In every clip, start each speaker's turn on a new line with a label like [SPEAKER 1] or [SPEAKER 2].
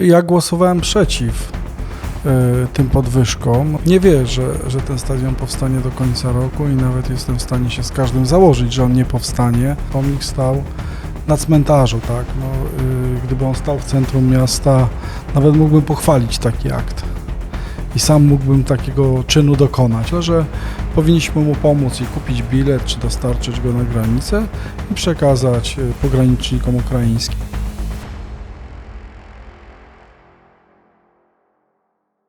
[SPEAKER 1] Ja głosowałem przeciw y, tym podwyżkom. Nie wierzę, że ten stadion powstanie do końca roku i nawet jestem w stanie się z każdym założyć, że on nie powstanie. Pomnik stał na cmentarzu, tak? No, y, gdyby on stał w centrum miasta, nawet mógłbym pochwalić taki akt. I sam mógłbym takiego czynu dokonać, ale że powinniśmy mu pomóc i kupić bilet, czy dostarczyć go na granicę i przekazać y, pogranicznikom ukraińskim.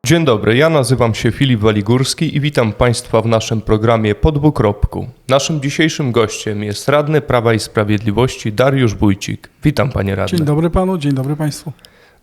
[SPEAKER 2] Dzień dobry, ja nazywam się Filip Waligórski i witam Państwa w naszym programie Po dwukropku. Naszym dzisiejszym gościem jest radny Prawa i Sprawiedliwości Dariusz Bójcik. Witam Panie Radny.
[SPEAKER 1] Dzień dobry panu, dzień dobry państwu.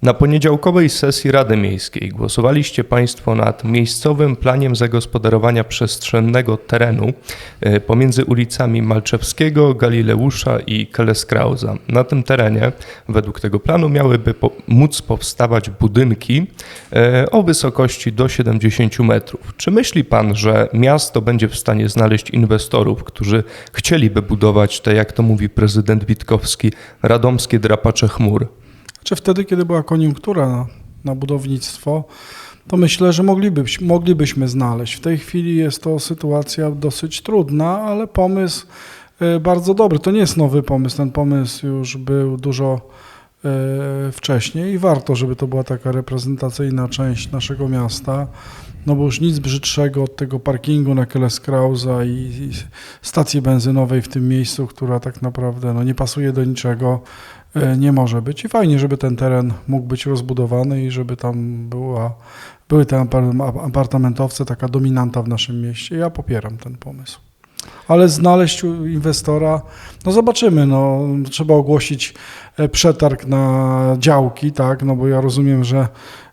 [SPEAKER 2] Na poniedziałkowej sesji Rady Miejskiej głosowaliście Państwo nad miejscowym planiem zagospodarowania przestrzennego terenu e, pomiędzy ulicami Malczewskiego, Galileusza i Keleskrauza. Na tym terenie, według tego planu, miałyby po, móc powstawać budynki e, o wysokości do 70 metrów. Czy myśli Pan, że miasto będzie w stanie znaleźć inwestorów, którzy chcieliby budować te, jak to mówi prezydent Witkowski, radomskie drapacze chmur?
[SPEAKER 1] Czy wtedy, kiedy była koniunktura na, na budownictwo, to myślę, że moglibyś, moglibyśmy znaleźć. W tej chwili jest to sytuacja dosyć trudna, ale pomysł e, bardzo dobry. To nie jest nowy pomysł, ten pomysł już był dużo e, wcześniej i warto, żeby to była taka reprezentacyjna część naszego miasta, no bo już nic brzydszego od tego parkingu na Keleskrauza i, i stacji benzynowej w tym miejscu, która tak naprawdę no, nie pasuje do niczego, nie może być. I fajnie, żeby ten teren mógł być rozbudowany i żeby tam była, były te apar- apartamentowce, taka dominanta w naszym mieście. Ja popieram ten pomysł. Ale znaleźć inwestora, no zobaczymy, no trzeba ogłosić e, przetarg na działki, tak, no bo ja rozumiem, że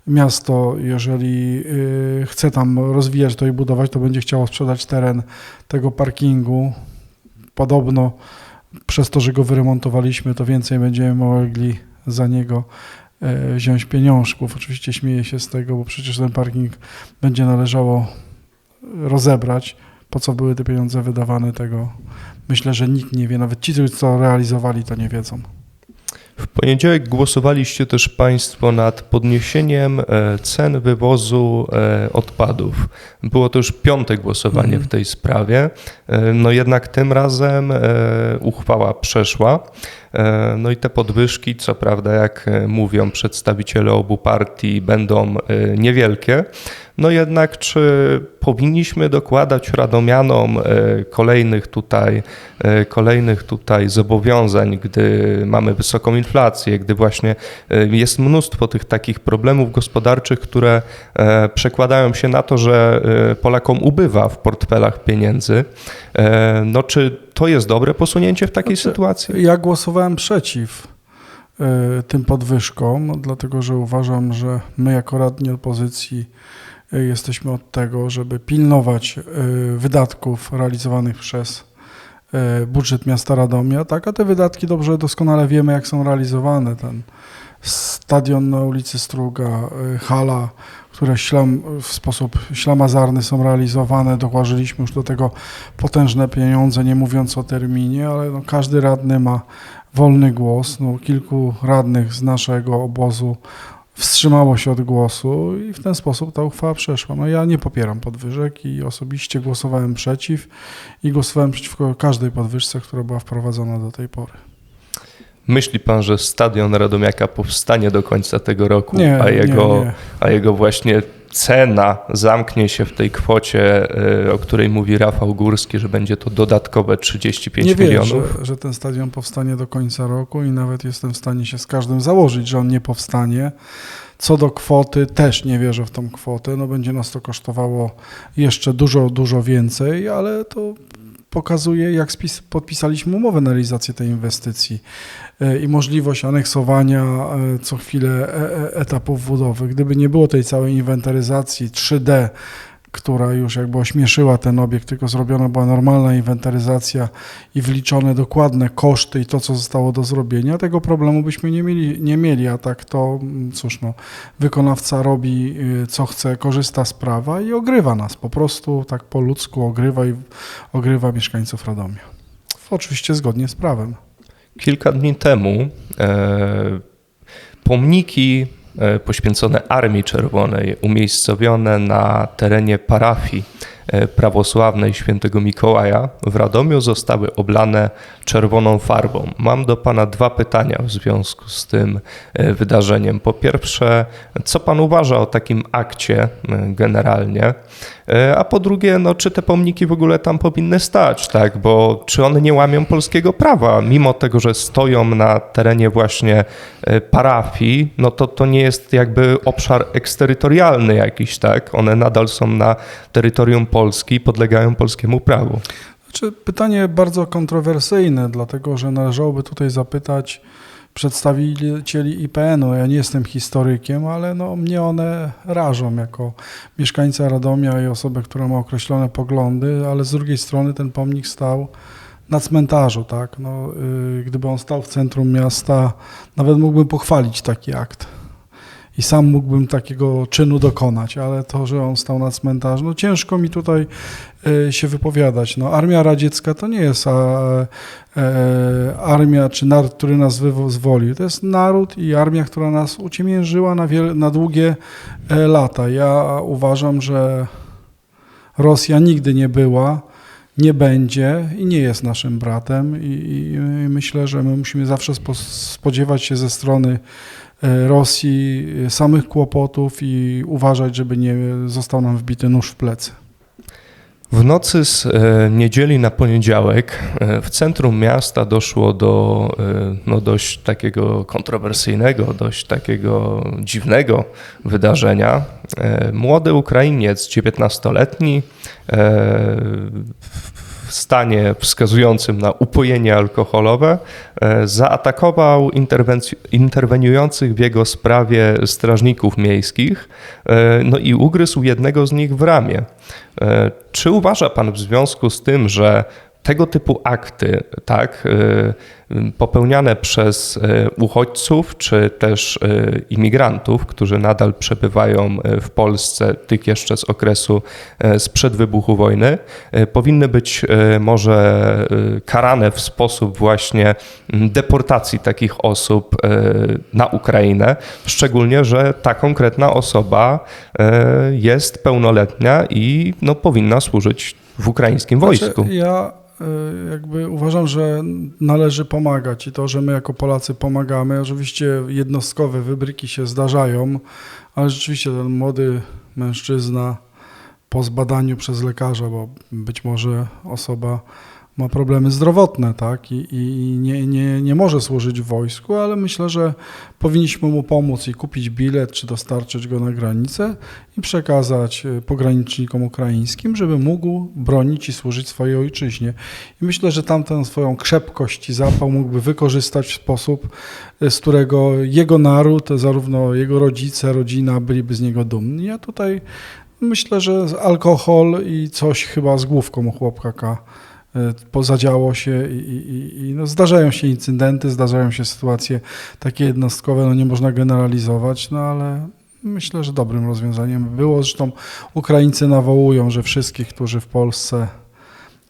[SPEAKER 1] miasto, jeżeli y, chce tam rozwijać to i budować, to będzie chciało sprzedać teren tego parkingu. Podobno przez to, że go wyremontowaliśmy, to więcej będziemy mogli za niego e, wziąć pieniążków. Oczywiście śmieję się z tego, bo przecież ten parking będzie należało rozebrać. Po co były te pieniądze wydawane, tego myślę, że nikt nie wie. Nawet ci, co realizowali, to nie wiedzą.
[SPEAKER 2] W poniedziałek głosowaliście też Państwo nad podniesieniem e, cen wywozu e, odpadów. Było to już piąte głosowanie
[SPEAKER 1] Mhm.
[SPEAKER 2] w tej sprawie. E, No jednak tym razem uchwała przeszła. E, No i te podwyżki, co prawda, jak e, mówią przedstawiciele obu partii, będą e, niewielkie. No jednak, czy powinniśmy dokładać radomianom kolejnych tutaj, kolejnych tutaj zobowiązań, gdy mamy wysoką inflację, gdy właśnie jest mnóstwo tych takich problemów gospodarczych, które przekładają się na to, że Polakom ubywa w portfelach pieniędzy. No czy to jest dobre posunięcie w takiej
[SPEAKER 1] Znaczy,
[SPEAKER 2] sytuacji?
[SPEAKER 1] Ja głosowałem przeciw y, tym podwyżkom, dlatego że uważam, że my jako radni opozycji y, jesteśmy od tego, żeby pilnować y, wydatków realizowanych przez budżet miasta Radomia, tak, a te wydatki dobrze, doskonale wiemy, jak są realizowane. Ten stadion na ulicy Struga, hala, które ślam, w sposób ślamazarny są realizowane, dołożyliśmy już do tego potężne pieniądze, nie mówiąc o terminie, ale no, każdy radny ma wolny głos. No, kilku radnych z naszego obozu wstrzymało się od głosu i w ten sposób ta uchwała przeszła. No, ja nie popieram podwyżek i osobiście głosowałem przeciw i głosowałem przeciwko każdej podwyżce, która była wprowadzona do tej pory.
[SPEAKER 2] Myśli pan, że stadion Radomiaka powstanie do końca tego roku,
[SPEAKER 1] Nie,
[SPEAKER 2] a, jego,
[SPEAKER 1] nie, nie.
[SPEAKER 2] a jego właśnie cena zamknie się w tej kwocie, y, o której mówi Rafał Górski, że będzie to dodatkowe 35
[SPEAKER 1] Nie wierzę,
[SPEAKER 2] milionów?
[SPEAKER 1] że, że ten stadion powstanie do końca roku i nawet jestem w stanie się z każdym założyć, że on nie powstanie. Co do kwoty, też nie wierzę w tą kwotę. No będzie nas to kosztowało jeszcze dużo, dużo więcej, ale to pokazuje, jak spis- podpisaliśmy umowę na realizację tej inwestycji e, i możliwość aneksowania e, co chwilę e- etapów budowy. Gdyby nie było tej całej inwentaryzacji 3D, która już jakby ośmieszyła ten obiekt, tylko zrobiona była normalna inwentaryzacja i wliczone dokładne koszty i to, co zostało do zrobienia, tego problemu byśmy nie mieli, nie mieli a tak to, mm, cóż no, wykonawca robi y, co chce, korzysta z prawa i ogrywa nas, po prostu tak po ludzku ogrywa i ogrywa mieszkańców Radomia. Oczywiście zgodnie z prawem.
[SPEAKER 2] Kilka dni temu e, pomniki poświęcone Armii Czerwonej, umiejscowione na terenie parafii. e, prawosławnej świętego Mikołaja w Radomiu zostały oblane czerwoną farbą. Mam do Pana dwa pytania w związku z tym e, wydarzeniem. Po pierwsze, co Pan uważa o takim akcie e, generalnie? E, A po drugie, no, czy te pomniki w ogóle tam powinny stać, tak? Bo czy one nie łamią polskiego prawa, mimo tego, że stoją na terenie właśnie e, parafii, no to to nie jest jakby obszar eksterytorialny jakiś, tak? One nadal są na terytorium Polski podlegają polskiemu prawu.
[SPEAKER 1] Znaczy, pytanie bardzo kontrowersyjne, dlatego że należałoby tutaj zapytać przedstawicieli IPN-u. Ja nie jestem historykiem, ale no, mnie one rażą jako mieszkańca Radomia i osobę, która ma określone poglądy, ale z drugiej strony ten pomnik stał na cmentarzu, tak? No, y, gdyby on stał w centrum miasta, nawet mógłbym pochwalić taki akt. I sam mógłbym takiego czynu dokonać, ale to, że on stał na cmentarzu, no ciężko mi tutaj y, się wypowiadać. No, Armia Radziecka to nie jest a, e, armia czy naród, który nas wyzwolił. To jest naród i armia, która nas uciemiężyła na, wiele, na długie e, lata. Ja uważam, że Rosja nigdy nie była, nie będzie i nie jest naszym bratem i, i myślę, że my musimy zawsze spo, spodziewać się ze strony e, Rosji samych kłopotów i uważać, żeby nie został nam wbity nóż w plecy.
[SPEAKER 2] W nocy z e, niedzieli na poniedziałek e, w centrum miasta doszło do e, no, dość takiego kontrowersyjnego, dość takiego dziwnego wydarzenia. E, Młody Ukrainiec, 19-letni, e, w stanie wskazującym na upojenie alkoholowe, e, zaatakował interweniujących w jego sprawie strażników miejskich e, no i ugryzł jednego z nich w ramię. E, Czy uważa Pan w związku z tym, że tego typu akty, tak, e, popełniane przez e, uchodźców czy też e, imigrantów, którzy nadal przebywają w Polsce, tych jeszcze z okresu sprzed wybuchu wojny, powinny być może karane w sposób właśnie m, deportacji takich osób na Ukrainę, szczególnie, że ta konkretna osoba jest pełnoletnia i no, powinna służyć w ukraińskim wojsku.
[SPEAKER 1] Znaczy, ja y, jakby uważam, że należy pomagać i to, że my jako Polacy pomagamy. Oczywiście jednostkowe wybryki się zdarzają, ale rzeczywiście ten młody mężczyzna po zbadaniu przez lekarza, bo być może osoba ma problemy zdrowotne, tak, i, i nie, nie, nie może służyć w wojsku, ale myślę, że powinniśmy mu pomóc i kupić bilet, czy dostarczyć go na granicę i przekazać y, pogranicznikom ukraińskim, żeby mógł bronić i służyć swojej ojczyźnie. I myślę, że tamtą swoją krzepkość i zapał mógłby wykorzystać w sposób, y, z którego jego naród, zarówno jego rodzice, rodzina byliby z niego dumni. Ja tutaj myślę, że alkohol i coś chyba z główką u chłopka K pozadziało się i, i, i no zdarzają się incydenty, zdarzają się sytuacje takie jednostkowe, no nie można generalizować, no ale myślę, że dobrym rozwiązaniem by było. Zresztą Ukraińcy nawołują, że wszystkich, którzy w Polsce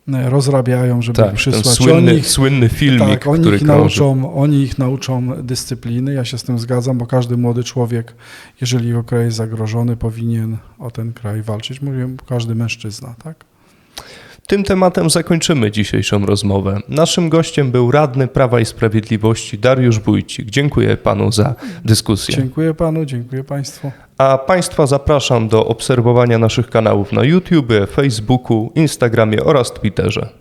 [SPEAKER 1] y, rozrabiają, żeby
[SPEAKER 2] Tak, ten
[SPEAKER 1] przysłać.
[SPEAKER 2] słynny,
[SPEAKER 1] Oni ich,
[SPEAKER 2] słynny filmik,
[SPEAKER 1] tak, oni
[SPEAKER 2] który
[SPEAKER 1] ich,
[SPEAKER 2] krąży.
[SPEAKER 1] nauczą, oni ich nauczą dyscypliny. Ja się z tym zgadzam, bo każdy młody człowiek, jeżeli jego kraj jest zagrożony, powinien o ten kraj walczyć. Mówię, każdy mężczyzna, tak?
[SPEAKER 2] Tym tematem zakończymy dzisiejszą rozmowę. Naszym gościem był radny Prawa i Sprawiedliwości Dariusz Wójcik. Dziękuję panu za dyskusję.
[SPEAKER 1] Dziękuję panu, dziękuję państwu.
[SPEAKER 2] A państwa zapraszam do obserwowania naszych kanałów na YouTube, Facebooku, Instagramie oraz Twitterze.